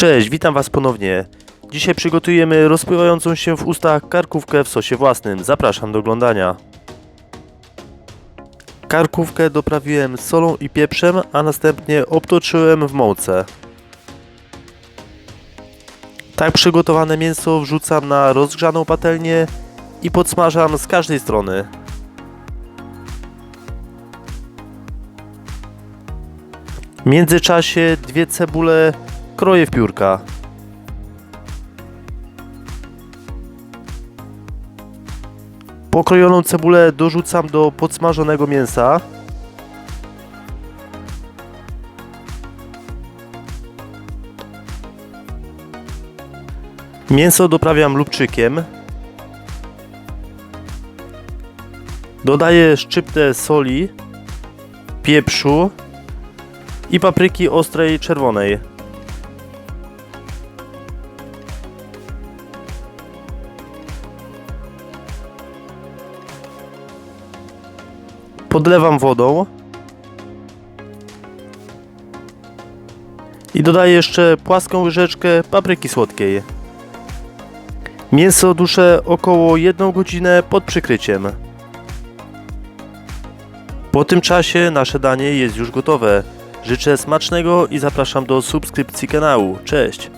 Cześć, witam Was ponownie. Dzisiaj przygotujemy rozpływającą się w ustach karkówkę w sosie własnym. Zapraszam do oglądania. Karkówkę doprawiłem solą i pieprzem, a następnie obtoczyłem w mące. Tak przygotowane mięso wrzucam na rozgrzaną patelnię i podsmażam z każdej strony. W międzyczasie dwie cebule kroję w piórka. Pokrojoną cebulę dorzucam do podsmażonego mięsa. Mięso doprawiam lubczykiem. Dodaję szczyptę soli, pieprzu i papryki ostrej czerwonej. Podlewam wodą. I dodaję jeszcze płaską łyżeczkę papryki słodkiej. Mięso duszę około 1 godzinę pod przykryciem. Po tym czasie nasze danie jest już gotowe. Życzę smacznego i zapraszam do subskrypcji kanału. Cześć!